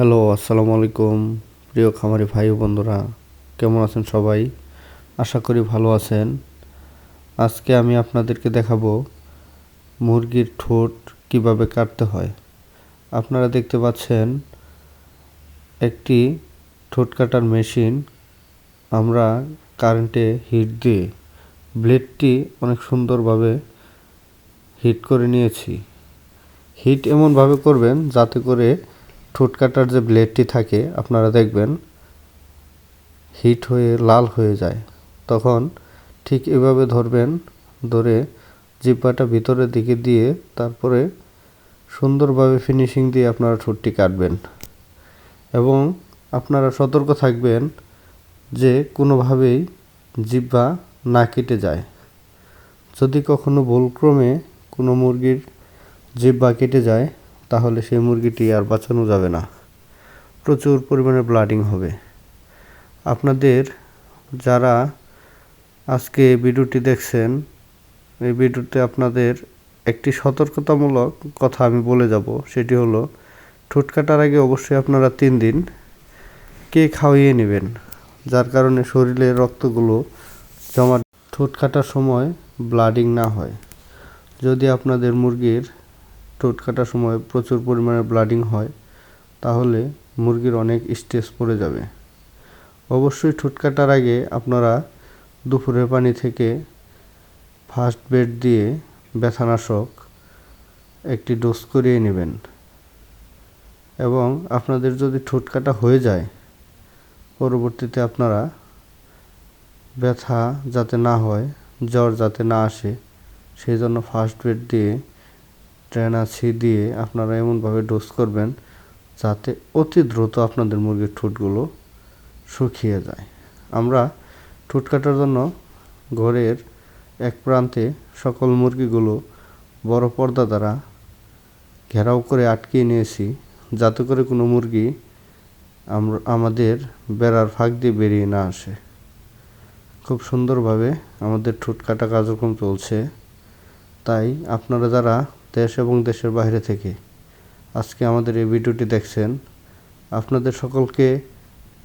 Hello, আসসালামু আলাইকুম। প্রিয় খামারি ভাই ও বন্ধুরা, কেমন আছেন সবাই? আশা করি ভালো আছেন। আজকে আমি আপনাদেরকে দেখাবো মুরগির ঠোঁট কীভাবে কাটতে হয়। আপনারা দেখতে পাচ্ছেন, একটি ঠোঁট কাটার মেশিন আমরা কারেন্টে হিট দিয়ে ব্লেডটি অনেক সুন্দরভাবে হিট করে নিয়েছি। হিট এমনভাবে করবেন যাতে করে ঠোঁট কাটার যে ব্লেডটি থাকে, আপনারা দেখবেন হিট হয়ে, লাল হয়ে যায়। তখন ঠিক এভাবে ধরবেন, ধরে জিব্বাটা ভিতরের দিকে দিয়ে তারপরে সুন্দরভাবে ফিনিশিং দিয়ে আপনারা ঠোঁটটি কাটবেন। এবং আপনারা সতর্ক থাকবেন যে কোনোভাবেই জিব্বা না কেটে যায়। যদি কখনো ভুলক্রমে কোনো মুরগির জিব্বা কেটে যায় তাহলে সেই মুরগিটি আর বাঁচানো যাবে না। প্রচুর পরিমাণে ব্লাডিং হবে। আপনাদের যারা আজকে ভিডিওটি দেখছেন, এই ভিডিওতে আপনাদের একটি সতর্কতামূলক কথা আমি বলে যাব, সেটি হলো, ঠোঁট কাটার আগে অবশ্যই আপনারা তিন দিন কে খাওয়িয়ে নেবেন, যার কারণে শরীরের রক্তগুলো জমা ঠোঁট কাটার সময় ব্লাডিং না হয়। যদি আপনাদের মুরগির ঠোঁট কাটার সময় প্রচুর পরিমাণে ব্লাডিং হয়, তাহলে মুরগির অনেক স্ট্রেস পড়ে যাবে। অবশ্যই ঠোঁট কাটার আগে আপনারা দুপুরের পানি থেকে ফার্স্ট বেড দিয়ে ব্যথানাশক একটি ডোজ করিয়ে নেবেন। এবং আপনাদের যদি ঠোঁট কাটা হয়ে যায়, পরবর্তীতে আপনারা ব্যথা যাতে না হয়, জ্বর যাতে না আসে, সেই জন্য ফার্স্ট বেড দিয়ে ট্রেনাছি দিয়ে আপনারা এমনভাবে ডোজ করবেন যাতে অতি দ্রুত আপনাদের মুরগির ঠোঁটগুলো শুকিয়ে যায়। আমরা ঠোঁট কাটার জন্য ঘরের এক প্রান্তে সকল মুরগিগুলো বড় পর্দা দ্বারা ঘেরাও করে আটকিয়ে নিয়েছি, যাতে করে কোনো মুরগি আমরা, আমাদের বেড়ার ফাঁক দিয়ে বেরিয়ে না আসে। খুব সুন্দরভাবে আমাদের ঠোঁট কাটা কার্যক্রম চলছে। তাই আপনারা যারা দেশ এবং দেশের বাইরে থেকে। আজকে আমাদের এই ভিডিওটি দেখছেন। আপনাদের সকলকে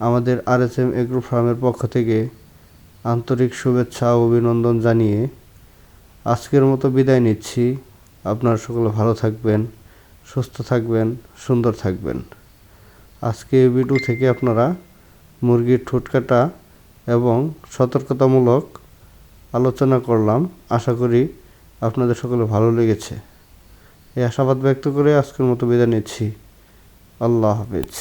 আমাদের আর এস এম এগ্রো ফার্মের পক্ষ থেকে আন্তরিক শুভেচ্ছা ও অভিনন্দন জানিয়ে আজকের মতো বিদায় নিচ্ছি। আপনারা সকলে ভালো থাকবেন, সুস্থ থাকবেন, সুন্দর থাকবেন। আজকে এই ভিডিও থেকে আপনারা মুরগির ঠোঁট কাটা এবং সতর্কতামূলক আলোচনা করলাম। আশা করি আপনাদের সকলে ভালো লেগেছে। এই আশাবাদ ব্যক্ত করে আজকের মতো বিদায় নিচ্ছি। আল্লাহ হাফিজ।